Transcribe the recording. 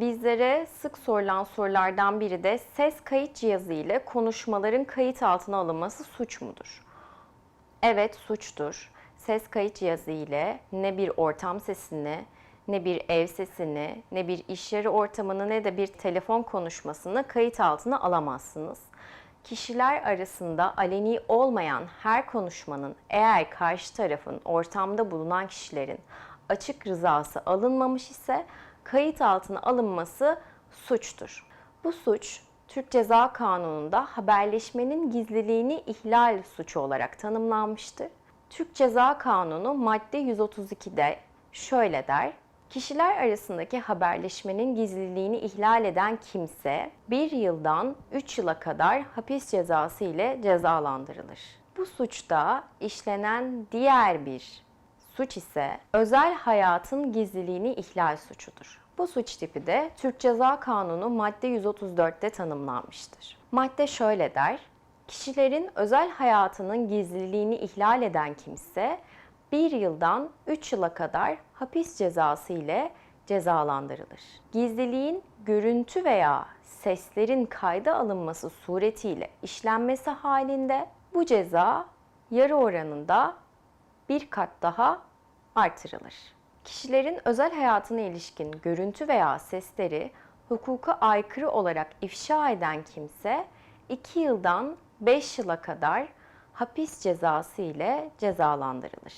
Bizlere sık sorulan sorulardan biri de ses kayıt cihazı ile konuşmaların kayıt altına alınması suç mudur? Evet suçtur. Ses kayıt cihazı ile ne bir ortam sesini, ne bir ev sesini, ne bir iş yeri ortamını ne de bir telefon konuşmasını kayıt altına alamazsınız. Kişiler arasında aleni olmayan her konuşmanın eğer karşı tarafın ortamda bulunan kişilerin açık rızası alınmamış ise kayıt altına alınması suçtur. Bu suç Türk Ceza Kanunu'nda haberleşmenin gizliliğini ihlal suçu olarak tanımlanmıştır. Türk Ceza Kanunu madde 132'de şöyle der. Kişiler arasındaki haberleşmenin gizliliğini ihlal eden kimse bir yıldan 3 yıla kadar hapis cezası ile cezalandırılır. Bu suçta işlenen diğer bir suç ise özel hayatın gizliliğini ihlal suçudur. Bu suç tipi de Türk Ceza Kanunu madde 134'te tanımlanmıştır. Madde şöyle der. Kişilerin özel hayatının gizliliğini ihlal eden kimse 1 yıldan 3 yıla kadar hapis cezası ile cezalandırılır. Gizliliğin görüntü veya seslerin kayda alınması suretiyle işlenmesi halinde bu ceza yarı oranında bir kat daha artırılır. Kişilerin özel hayatına ilişkin görüntü veya sesleri hukuka aykırı olarak ifşa eden kimse 2 yıldan 5 yıla kadar hapis cezası ile cezalandırılır.